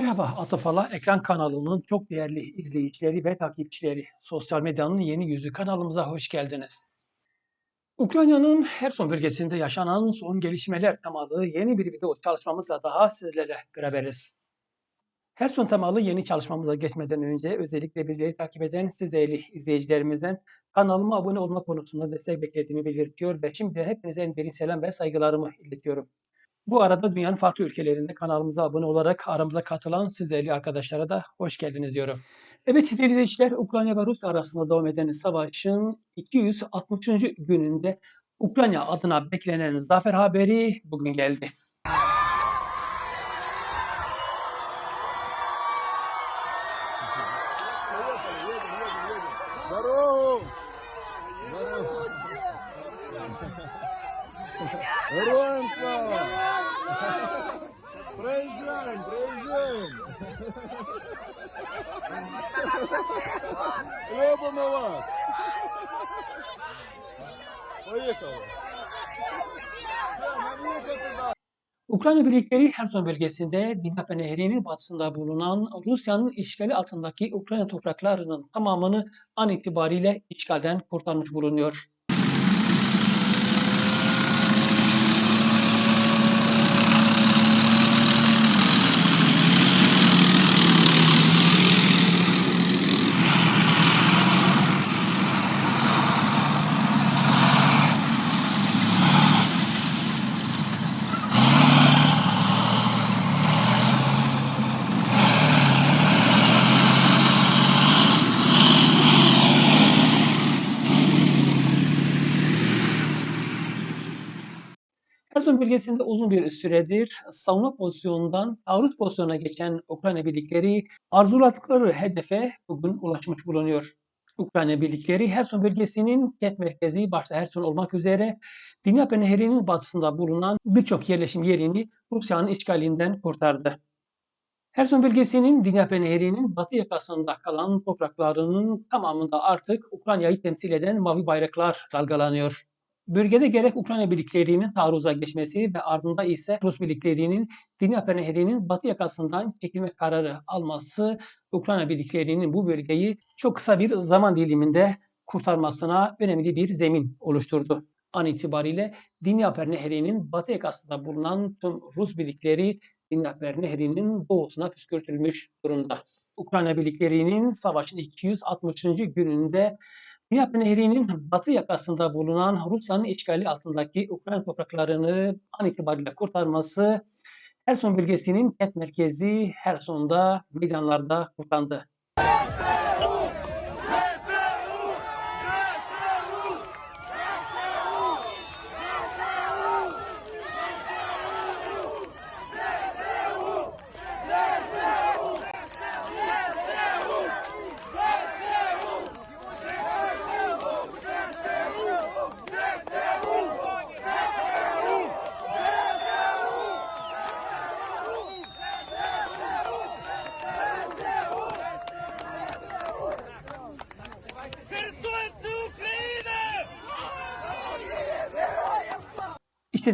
Merhaba Atıfala ekran kanalının çok değerli izleyicileri ve takipçileri. Sosyal medyanın yeni yüzü kanalımıza hoş geldiniz. Ukrayna'nın Herson bölgesinde yaşanan son gelişmeler temalı yeni bir video çalışmamızla daha sizlerle beraberiz. Herson temalı yeni çalışmamıza geçmeden önce özellikle bizleri takip eden siz değerli izleyicilerimizden kanalıma abone olma konusunda destek beklediğimi belirtiyor ve şimdiden hepinize en derin selam ve saygılarımı iletiyorum. Bu arada dünyanın farklı ülkelerinde kanalımıza abone olarak aramıza katılan siz değerli arkadaşlara da hoş geldiniz diyorum. Evet değerli izleyiciler Ukrayna ve Rusya arasında devam eden savaşın 260. gününde Ukrayna adına beklenen zafer haberi bugün geldi. Здорово! Здорово! Героям слава! Проезжаем, проезжаем! Любимо вас! Поїхали! Все, нам їхати далі! Ukrayna birlikleri Herson bölgesinde Dnipro Nehri'nin batısında bulunan Rusya'nın işgali altındaki Ukrayna topraklarının tamamını an itibariyle işgalden kurtarmış bulunuyor. Herson bölgesinde uzun bir süredir savunma pozisyonundan taarruz pozisyonuna geçen Ukrayna birlikleri arzuladıkları hedefe bugün ulaşmış bulunuyor. Ukrayna birlikleri Herson bölgesinin kent merkezi başta Herson olmak üzere Dnipro Nehri'nin batısında bulunan birçok yerleşim yerini Rusya'nın işgalinden kurtardı. Herson bölgesinin Dnipro Nehri'nin batı yakasında kalan topraklarının tamamında artık Ukrayna'yı temsil eden mavi bayraklar dalgalanıyor. Bölgede gerek Ukrayna birliklerinin taarruza geçmesi ve ardında ise Rus birliklerinin Dnipro Nehri'nin batı yakasından çekilme kararı alması Ukrayna birliklerinin bu bölgeyi çok kısa bir zaman diliminde kurtarmasına önemli bir zemin oluşturdu. An itibariyle Dnipro Nehri'nin batı yakasında bulunan tüm Rus birlikleri Dnipro Nehri'nin doğusuna püskürtülmüş durumda. Ukrayna birliklerinin savaşın 260. gününde Dnipro Nehri'nin batı yakasında bulunan Rusya'nın işgali altındaki Ukrayna topraklarını an itibariyle kurtarması Herson bölgesinin kent merkezi Herson'da meydanlarda kutlandı.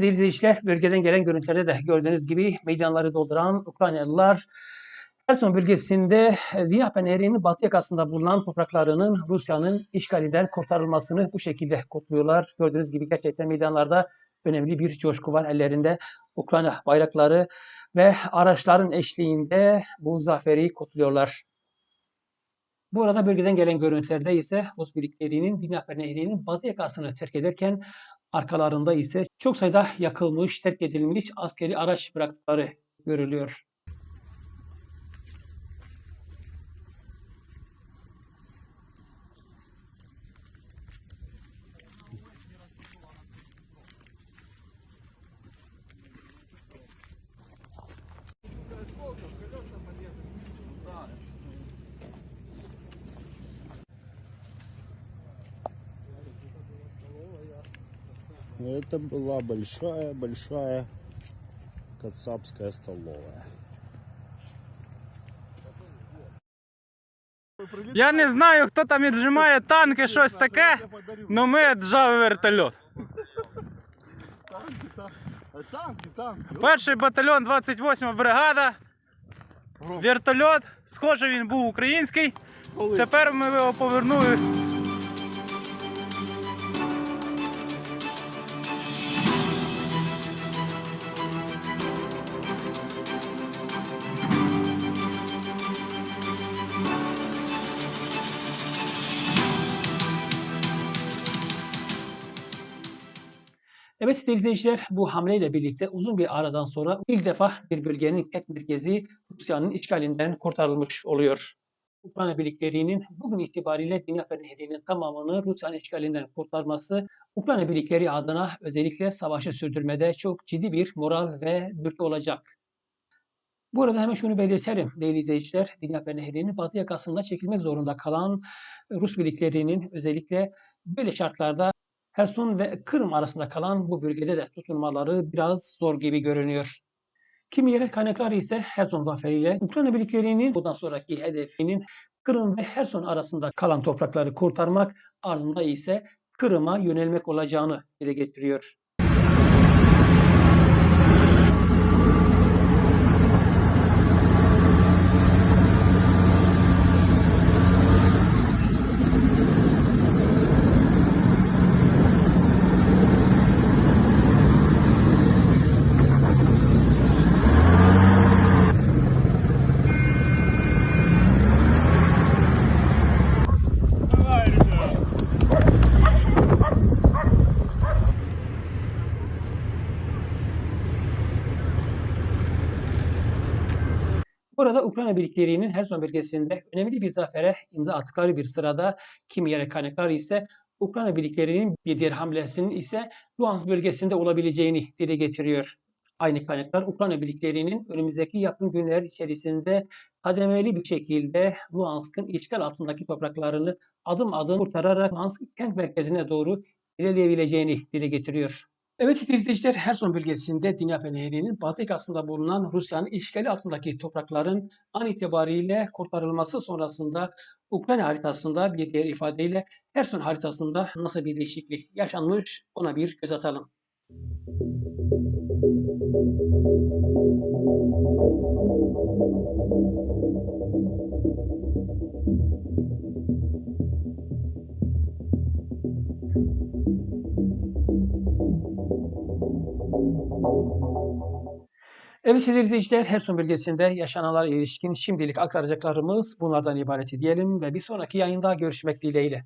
Değerli izleyiciler bölgeden gelen görüntülerde de gördüğünüz gibi meydanları dolduran Ukraynalılar Herson bölgesinde Dnipro Nehri'nin batı yakasında bulunan topraklarının Rusya'nın işgalinden kurtarılmasını bu şekilde kutluyorlar. Gördüğünüz gibi gerçekten meydanlarda önemli bir coşku var. Ellerinde Ukrayna bayrakları ve araçların eşliğinde bu zaferi kutluyorlar. Bu arada bölgeden gelen görüntülerde ise Rus birliklerinin Dnipro Nehri'nin batı yakasını terk ederken arkalarında ise çok sayıda yakılmış, terk edilmiş askeri araç bıraktıkları görülüyor. Это была большая-большая кацапская столовая. Я не знаю, хто там віджимає танки, щось таке, але ми віджали вертольот. Перший батальйон 28 бригада Вертольот, схоже, він був український. Тепер ми його повернули. Evet sevgili izleyiciler bu hamleyle birlikte uzun bir aradan sonra ilk defa bir bölgenin et merkezi Rusya'nın işgalinden kurtarılmış oluyor. Ukrayna birliklerinin bugün itibariyle Dnipro Nehri'nin tamamını Rusya'nın işgalinden kurtarması Ukrayna birlikleri adına özellikle savaşı sürdürmede çok ciddi bir moral ve dürtü olacak. Bu arada hemen şunu belirtelim değerli izleyiciler. Dnipro Nehri'nin batı yakasında çekilmek zorunda kalan Rus birliklerinin özellikle böyle şartlarda Herson ve Kırım arasında kalan bu bölgede de tutunmaları biraz zor gibi görünüyor. Kimi yerel kaynaklar ise Herson zaferiyle Ukrayna birliklerinin bundan sonraki hedefinin Kırım ve Herson arasında kalan toprakları kurtarmak ardında ise Kırım'a yönelmek olacağını dile getiriyor. Ukrayna birliklerinin Herson bölgesinde önemli bir zafere imza attıkları bir sırada kimi yerel kaynaklar ise Ukrayna birliklerinin bir diğer hamlesinin ise Luhansk bölgesinde olabileceğini dile getiriyor. Aynı kaynaklar Ukrayna birliklerinin önümüzdeki yakın günler içerisinde kademeli bir şekilde Luhansk'ın işgal altındaki topraklarını adım adım kurtararak Luhansk kent merkezine doğru ilerleyebileceğini dile getiriyor. Evet sevgili izleyiciler Herson bölgesinde Dnipro Nehri'nin batı yakasında bulunan Rusya'nın işgali altındaki toprakların an itibariyle kurtarılması sonrasında Ukrayna haritasında bir diğer ifadeyle Herson haritasında nasıl bir değişiklik yaşanmış ona bir göz atalım. Evet sevgili izleyiciler Herson bölgesinde yaşananlara ilişkin şimdilik aktaracaklarımız bunlardan ibaret diyelim ve bir sonraki yayında görüşmek dileğiyle.